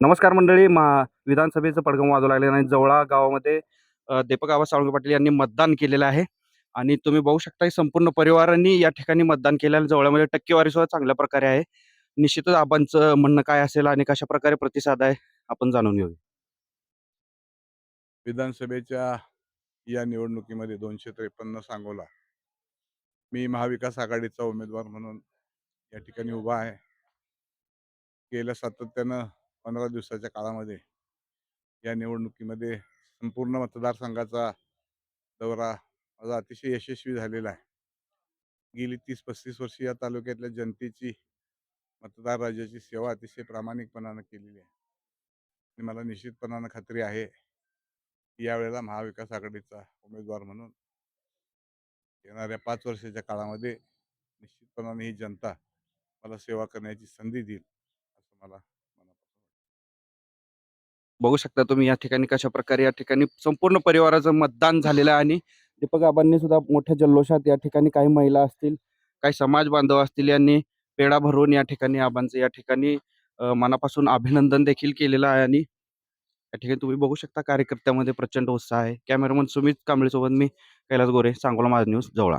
नमस्कार मंडळी मा विधानसभेचं पडगम वाजू लागले आणि जवळा गावामध्ये दीपक आबा साळुंगे पाटील यांनी मतदान केलेलं आहे. आणि तुम्ही बघू शकता संपूर्ण परिवारांनी या ठिकाणी मतदान केलं आणि जवळामध्ये टक्केवारी सुद्धा चांगल्या प्रकारे आहे. निश्चितच आबांचं म्हणणं काय असेल आणि कशा प्रकारे प्रतिसाद आहे आपण जाणून घेऊ विधानसभेच्या या निवडणुकीमध्ये दोनशे त्रेपन्न सांगोला. मी महाविकास आघाडीचा उमेदवार म्हणून या ठिकाणी उभा आहे. गेल्या सातत्यानं पंधरा दिवसाच्या काळामध्ये या निवडणुकीमध्ये संपूर्ण मतदारसंघाचा दौरा माझा अतिशय यशस्वी झालेला आहे. गेली तीस पस्तीस वर्ष या तालुक्यातल्या जनतेची मतदार राज्याची सेवा अतिशय प्रामाणिकपणानं केलेली आहे. आणि मला निश्चितपणानं खात्री आहे यावेळेला महाविकास आघाडीचा उमेदवार म्हणून येणाऱ्या पाच वर्षाच्या काळामध्ये निश्चितपणाने ही जनता मला सेवा करण्याची संधी देईल असं मला बघू शकता तुम्ही या ठिकाणी कशा प्रकारे या ठिकाणी संपूर्ण परिवाराचं मतदान झालेलं आहे. आणि दीपक आबांनी सुद्धा मोठ्या जल्लोषात या ठिकाणी काही महिला असतील काही समाज बांधव असतील यांनी पेढा भरवून या ठिकाणी आबांचं या ठिकाणी मनापासून अभिनंदन देखील केलेलं आहे. आणि या ठिकाणी तुम्ही बघू शकता कार्यकर्त्यामध्ये प्रचंड उत्साह आहे. कॅमेरामन सुमित कांबळेसोबत मी कैलास गोरे सांगोला माझा न्यूज जवळा.